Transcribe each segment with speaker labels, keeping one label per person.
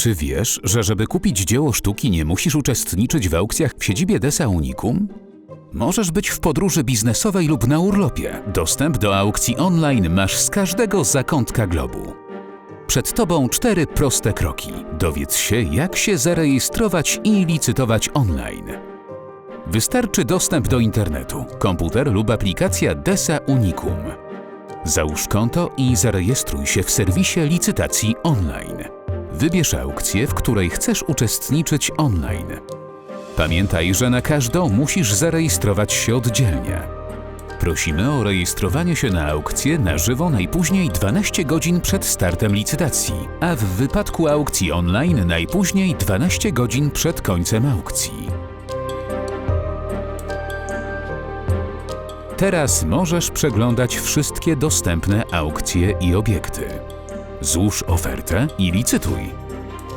Speaker 1: Czy wiesz, że żeby kupić dzieło sztuki nie musisz uczestniczyć w aukcjach w siedzibie Desa Unicum? Możesz być w podróży biznesowej lub na urlopie. Dostęp do aukcji online masz z każdego zakątka globu. Przed Tobą cztery proste kroki. Dowiedz się, jak się zarejestrować i licytować online. Wystarczy dostęp do internetu, komputer lub aplikacja Desa Unicum. Załóż konto i zarejestruj się w serwisie licytacji online. Wybierz aukcję, w której chcesz uczestniczyć online. Pamiętaj, że na każdą musisz zarejestrować się oddzielnie. Prosimy o rejestrowanie się na aukcję na żywo najpóźniej 12 godzin przed startem licytacji, a w wypadku aukcji online najpóźniej 12 godzin przed końcem aukcji. Teraz możesz przeglądać wszystkie dostępne aukcje i obiekty. Złóż ofertę i licytuj.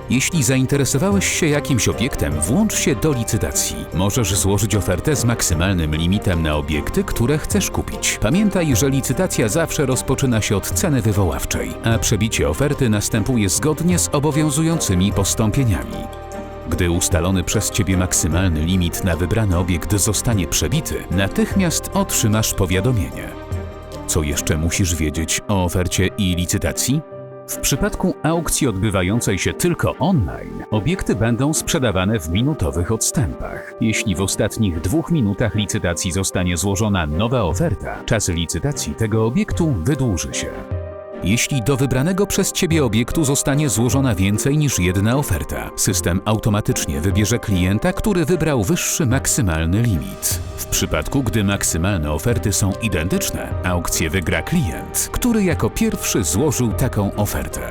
Speaker 1: Jeśli zainteresowałeś się jakimś obiektem, włącz się do licytacji. Możesz złożyć ofertę z maksymalnym limitem na obiekty, które chcesz kupić. Pamiętaj, że licytacja zawsze rozpoczyna się od ceny wywoławczej, a przebicie oferty następuje zgodnie z obowiązującymi postąpieniami. Gdy ustalony przez Ciebie maksymalny limit na wybrany obiekt zostanie przebity, natychmiast otrzymasz powiadomienie. Co jeszcze musisz wiedzieć o ofercie i licytacji? W przypadku aukcji odbywającej się tylko online, obiekty będą sprzedawane w minutowych odstępach. Jeśli w ostatnich dwóch minutach licytacji zostanie złożona nowa oferta, czas licytacji tego obiektu wydłuży się. Jeśli do wybranego przez Ciebie obiektu zostanie złożona więcej niż jedna oferta, system automatycznie wybierze klienta, który wybrał wyższy maksymalny limit. Przypadku, gdy maksymalne oferty są identyczne, aukcję wygra klient, który jako pierwszy złożył taką ofertę.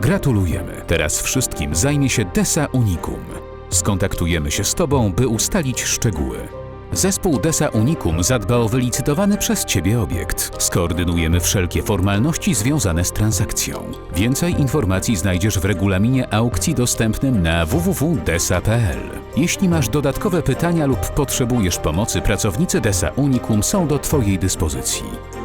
Speaker 1: Gratulujemy! Teraz wszystkim zajmie się Desa Unicum. Skontaktujemy się z Tobą, by ustalić szczegóły. Zespół Desa Unicum zadba o wylicytowany przez Ciebie obiekt. Skoordynujemy wszelkie formalności związane z transakcją. Więcej informacji znajdziesz w regulaminie aukcji dostępnym na www.desa.pl. Jeśli masz dodatkowe pytania lub potrzebujesz pomocy, pracownicy Desa Unicum są do Twojej dyspozycji.